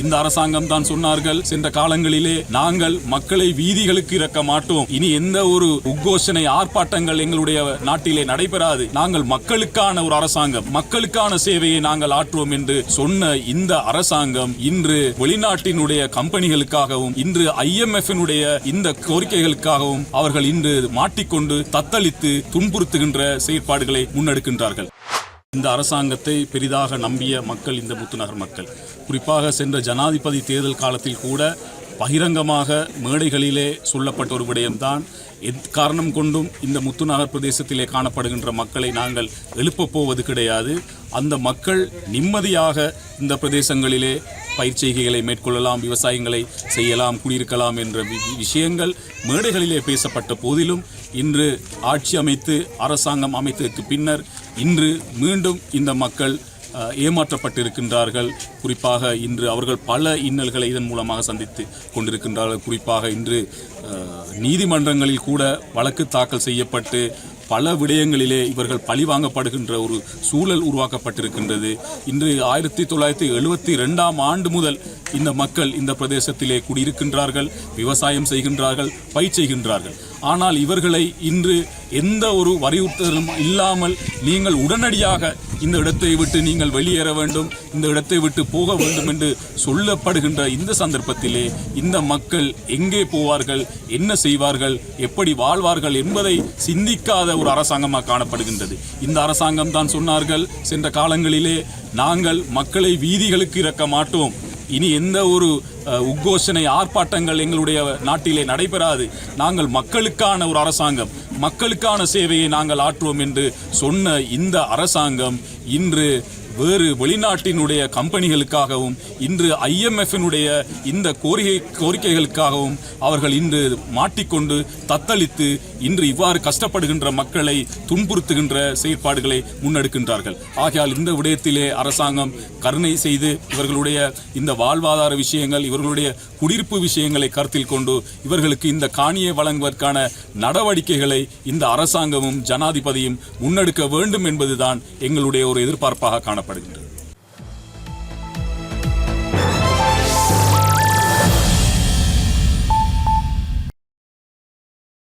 இந்த அரசாங்கம் தான் சொன்னார்கள் சென்ற காலங்களிலே நாங்கள் மக்களை வீதிகளுக்கு இறக்க மாட்டோம். இனி எந்த ஒரு உக்கோஷனை ஆர்ப்பாட்டங்கள் எங்களுடைய நாட்டிலே நடைபெறாது. நாங்கள் மக்களுக்கான ஒரு அரசாங்கம் மக்களுக்கான சேவையை நாங்கள் ஆற்றுவோம் என்று சொன்ன இந்த அரசாங்கம் இன்று வெளிநாட்டினுடைய கம்பெனிகளுக்காகவும் இன்று IMF இந்த கோரிக்கைகளுக்காகவும் அவர்கள் இன்று மாட்டிக்கொண்டு தத்தளித்து துன்புறுத்துகின்ற செயற்பாடுகளை முன்னெடுக்கின்றார்கள். இந்த அரசாங்கத்தை பெரிதாக நம்பிய மக்கள் இந்த முத்துநகர் மக்கள். குறிப்பாக சென்ற ஜனாதிபதி தேர்தல் காலத்தில் கூட பகிரங்கமாக மேடைகளிலே சொல்லப்பட்ட ஒரு விடயம்தான். எக்காரணம் கொண்டும் இந்த முத்துநகர் பிரதேசத்திலே காணப்படுகின்ற மக்களை நாங்கள் எழுப்பப் போவது கிடையாது. அந்த மக்கள் நிம்மதியாக இந்த பிரதேசங்களிலே பயிர்ச்செய்கைகளை மேற்கொள்ளலாம் விவசாயங்களை செய்யலாம் குடியிருக்கலாம் என்ற வி- விஷயங்கள் மேடைகளிலே பேசப்பட்ட போதிலும் இன்று ஆட்சி அமைத்து அரசாங்கம் அமைத்ததற்கு பின்னர் இன்று மீண்டும் இந்த மக்கள் ஏமாற்றப்பட்டிருக்கின்றார்கள். குறிப்பாக இன்று அவர்கள் பல இன்னல்களை இதன் மூலமாக சந்தித்து கொண்டிருக்கின்றார்கள். குறிப்பாக இன்று நீதிமன்றங்களில் கூட வழக்கு தாக்கல் செய்யப்பட்டு பல விடயங்களிலே இவர்கள் பழிவாங்கப்படுகின்ற ஒரு சூழல் உருவாக்கப்பட்டிருக்கின்றது. இன்று ஆயிரத்தி தொள்ளாயிரத்தி எழுபத்தி ரெண்டாம் ஆண்டு முதல் இந்த மக்கள் இந்த பிரதேசத்திலே குடியிருக்கின்றார்கள் விவசாயம் செய்கின்றார்கள் பயிர் செய்கின்றார்கள். ஆனால் இவர்களை இன்று எந்த ஒரு வரியுறுத்தலும் இல்லாமல் நீங்கள் உடனடியாக இந்த இடத்தை விட்டு நீங்கள் வெளியேற வேண்டும் இந்த இடத்தை விட்டு போக வேண்டும் என்று சொல்லப்படுகின்ற இந்த சந்தர்ப்பத்திலே இந்த மக்கள் எங்கே போவார்கள் என்ன செய்வார்கள் எப்படி வாழ்வார்கள் என்பதை சிந்திக்காத ஒரு அரசாங்கமாக காணப்படுகின்றது. இந்த அரசாங்கம் தான் சொன்னார்கள் சென்ற காலங்களிலே நாங்கள் மக்களை வீதிகளுக்கு இறக்க மாட்டோம். இனி எந்த ஒரு உக்கோஷனை ஆர்ப்பாட்டங்கள் எங்களுடைய நாட்டிலே நடைபெறாது. நாங்கள் மக்களுக்கான ஒரு அரசாங்கம். மக்களுக்கான சேவையை நாங்கள் ஆற்றுவோம் என்று சொன்ன இந்த அரசாங்கம் இன்று வேறு வெளிநாட்டினுடைய கம்பெனிகளுக்காகவும் இன்று ஐஎம்எஃபினுடைய இந்த கோரிக்கை கோரிக்கைகளுக்காகவும் அவர்கள் இன்று மாட்டிக்கொண்டு தத்தளித்து இன்று இவ்வாறு கஷ்டப்படுகின்ற மக்களை துன்புறுத்துகின்ற செயற்பாடுகளை முன்னெடுக்கின்றார்கள். ஆகையால் இந்த விடயத்திலே அரசாங்கம் கருணை செய்து இவர்களுடைய இந்த வாழ்வாதார விஷயங்கள் இவர்களுடைய குடியிருப்பு விஷயங்களை கருத்தில் கொண்டு இவர்களுக்கு இந்த காணியை வழங்குவதற்கான நடவடிக்கைகளை இந்த அரசாங்கமும் ஜனாதிபதியும் முன்னெடுக்க வேண்டும் என்பதுதான் எங்களுடைய ஒரு எதிர்பார்ப்பாக காணப்படுகின்றது